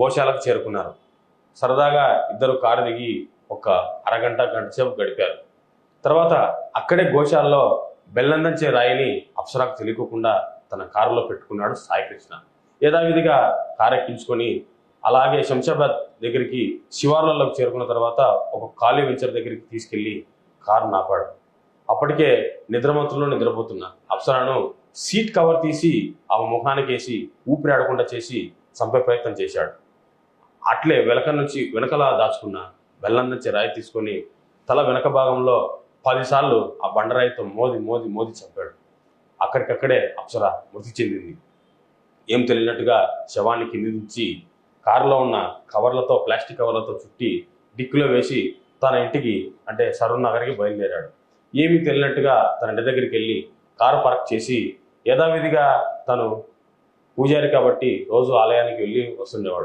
గోశాలకు చేరుకున్నారు. సరదాగా ఇద్దరు కారు దిగి ఒక అరగంట గంట సేపు గడిపారు. తర్వాత అక్కడే గోశాలలో బెల్లందంచే రాయిని అప్సరాకు తెలియకుండా తన కారులో పెట్టుకున్నాడు సాయికృష్ణ యథావిధిగా కారు ఎక్కించుకొని అలాగే శంషాబాద్ దగ్గరికి శివార్లలోకి చేరుకున్న తర్వాత ఒక ఖాళీ వెంచర్ దగ్గరికి తీసుకెళ్ళి కారు నాపాడు. అప్పటికే నిద్రమంతుల్లో నిద్రపోతున్న అప్సరాను సీట్ కవర్ తీసి ఆమె ముఖానికి వేసి ఊపిరాడకుండా చేసి చంపే ప్రయత్నం చేశాడు. అట్లే వెనక నుంచి వెనకలా దాచుకున్న బెల్లం నుంచి రాయి తీసుకొని తల వెనక భాగంలో పదిసార్లు ఆ బండరాయితో మోది మోది మోది చంపాడు. అక్కడికక్కడే అప్సర మృతి చెందింది. ఏం తెలియనట్టుగా శవాన్ని కింది నుంచి కారులో ఉన్న కవర్లతో ప్లాస్టిక్ కవర్లతో చుట్టి డిక్కులో వేసి తన ఇంటికి అంటే సరూర్ నగర్కి బయలుదేరాడు. ఏమీ తెలియనట్టుగా తన ఇంటి దగ్గరికి వెళ్ళి కారు పార్క్ చేసి యథావిధిగా తను పూజారి కాబట్టి రోజు ఆలయానికి వెళ్ళి వస్తుండేవాడు.